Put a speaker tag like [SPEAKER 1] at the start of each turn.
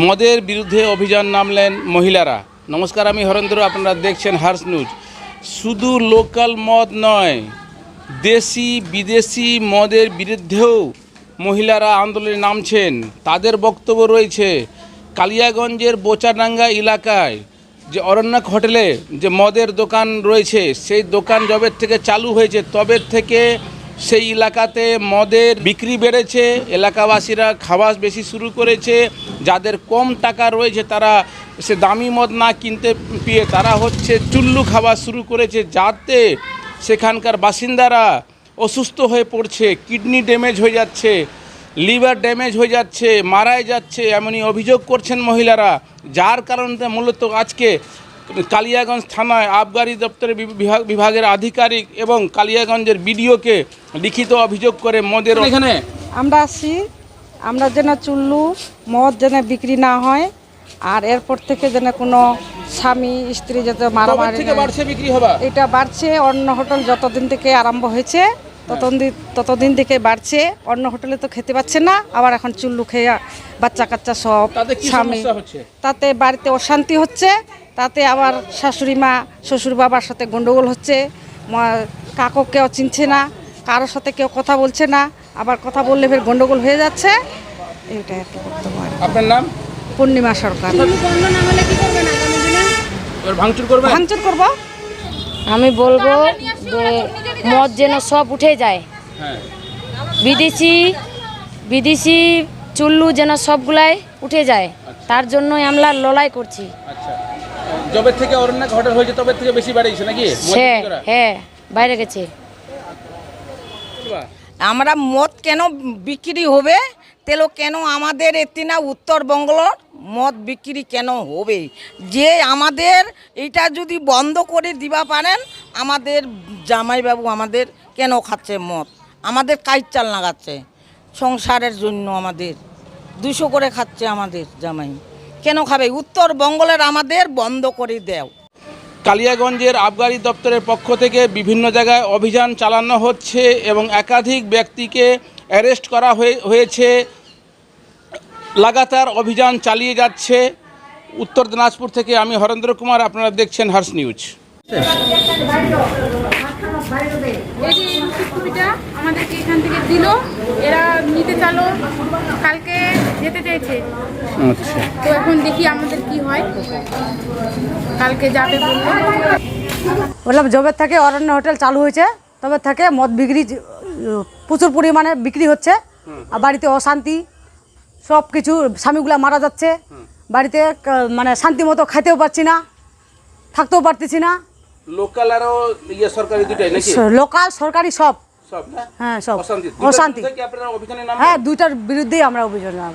[SPEAKER 1] মদের বিরুদ্ধে অভিযান নামলেন মহিলারা। নমস্কার, আমি হরেন্দ্র, আপনারা দেখছেন হার্স নিউজ। শুধু লোকাল মদ নয়, দেশি, বিদেশি মদের বিরুদ্ধেও মহিলারা আন্দোলনে নামছেন। তাদের বক্তব্য রয়েছে কালিয়াগঞ্জের বোচাডাঙ্গা এলাকায় যে অরণ্যক হোটেলে যে মদের দোকান রয়েছে, সেই দোকান যবের থেকে চালু হয়েছে তবের থেকে সেই এলাকাতে মদের বিক্রি বেড়েছে, এলাকাবাসীরা খাওয়া বেশি শুরু করেছে, যাদের কম টাকা রয়েছে তারা সে দামি মদ না কিনতে পেয়ে তারা হচ্ছে চুল্লু খাওয়া শুরু করেছে, যাতে সেখানকার বাসিন্দারা অসুস্থ হয়ে পড়ছে, কিডনি ড্যামেজ হয়ে যাচ্ছে, লিভার ড্যামেজ হয়ে যাচ্ছে মারাই যাচ্ছে, এমনই অভিযোগ করছেন মহিলারা, যার কারণে মূলত আজকে কালিয়াগঞ্জ থানায় আবগারি দপ্তরের বিভাগ বিভাগের আধিকারিক এবং কালিয়াগঞ্জের বিডিওকে লিখিত অভিযোগ করে মদের এখানে?
[SPEAKER 2] আমরা আসি। আমরা যেন চুল্লু মদ যেন বিক্রি না হয় আর এরপর থেকে যেন কোনো স্বামী স্ত্রী যাতে মারামারি
[SPEAKER 1] থেকে বাড়ছে বিক্রি হবা
[SPEAKER 2] এটা বাড়ছে অন্য হোটেল যতদিন থেকে আরম্ভ হয়েছে ততদিন ততদিন থেকে বাড়ছে অন্য হোটেলে তো খেতে পাচ্ছে না আবার এখন চুল্লু খেয়ে বাচ্চা কাচ্চা সব
[SPEAKER 1] তাতে
[SPEAKER 2] স্বামী। তাতে বাড়িতে অশান্তি হচ্ছে তাতে আবার শাশুড়ি মা শ্বশুর বাবার সাথে গন্ডগোল হচ্ছে মা- কাকু কেউ চিনছে না কারোর সাথে কেউ কথা বলছে না আবার কথা বললে ফের গন্ডগোল হয়ে যাচ্ছে এইটাই আর কি বক্তব্য আর
[SPEAKER 1] আপনার নাম?
[SPEAKER 2] পূর্ণিমা সরকার।
[SPEAKER 1] ভাঙচুর
[SPEAKER 2] করব?
[SPEAKER 3] আমি বলব যে মদ যেন সব উঠে যায়।
[SPEAKER 1] হ্যাঁ।
[SPEAKER 3] বিদেশি বিদেশি চুল্লু যেন সবগুলাই উঠে যায়। তার জন্যই আমরা লড়াই করছি।
[SPEAKER 1] আচ্ছা। যবে থেকে অরণ্যক হোটেল হয়েছে তবে থেকে বেশি বাড়িয়েছে নাকি?
[SPEAKER 3] হ্যাঁ হ্যাঁ বাইরে গেছে।
[SPEAKER 4] আমরা মদ কেন বিক্রি হবে? তেলো কেন আমাদের এতিনা উত্তরবঙ্গর মদ বিক্রি কেন হবে? যে আমাদের এটা যদি বন্ধ করে দিবা পারেন আমাদের জামাইবাবু আমাদের কেন খাচ্ছে মদ? আমাদের কাজ চাল লাগাচ্ছে সংসারের জন্য আমাদের। দুশো করে খাচ্ছে আমাদের জামাই। কেন খাবে? উত্তরবঙ্গলের আমাদের বন্ধ করে দেও।
[SPEAKER 1] কালিয়াগঞ্জের আবগারি দপ্তরের পক্ষ থেকে বিভিন্ন জায়গায় অভিযান চালানো হচ্ছে এবং একাধিক ব্যক্তিকে অ্যারেস্ট করা হয়ে হয়েছে। লাগাতার অভিযান চালিয়ে যাচ্ছে। উত্তর দিনাজপুর থেকে আমি হরেন্দ্র কুমার, আপনারা দেখছেন হার্স নিউজ।
[SPEAKER 5] এই যে ছবিটা আমাদেরকে এখান থেকে দিল। এরা নিতে চালো। কালকে যেতে চাইছে।
[SPEAKER 1] আচ্ছা।
[SPEAKER 5] তো এখন দেখি আমাদের কি হয়। কালকে যাবে বলল।
[SPEAKER 6] বললাম যবে থেকে অরণ্য হোটেল চালু হয়েছে তবে থেকে মদ বিক্রি প্রচুর পরিমাণে বিক্রি হচ্ছে। আর বাড়িতে অশান্তি সব কিছু স্বামীগুলা মারা যাচ্ছে। বাড়িতে মানে শান্তি মতো খাইতেও পারছি না থাকতেও পারতেছি না।
[SPEAKER 1] লোকাল আরও ইয়ে সরকারি দুটাই নাকি?
[SPEAKER 6] লোকাল সরকারি সব।
[SPEAKER 1] সব
[SPEAKER 6] হ্যাঁ সব।
[SPEAKER 1] অশান্তি।
[SPEAKER 6] অশান্তি? হ্যাঁ দুইটার বিরুদ্ধেই আমরা অভিযোগ জানাব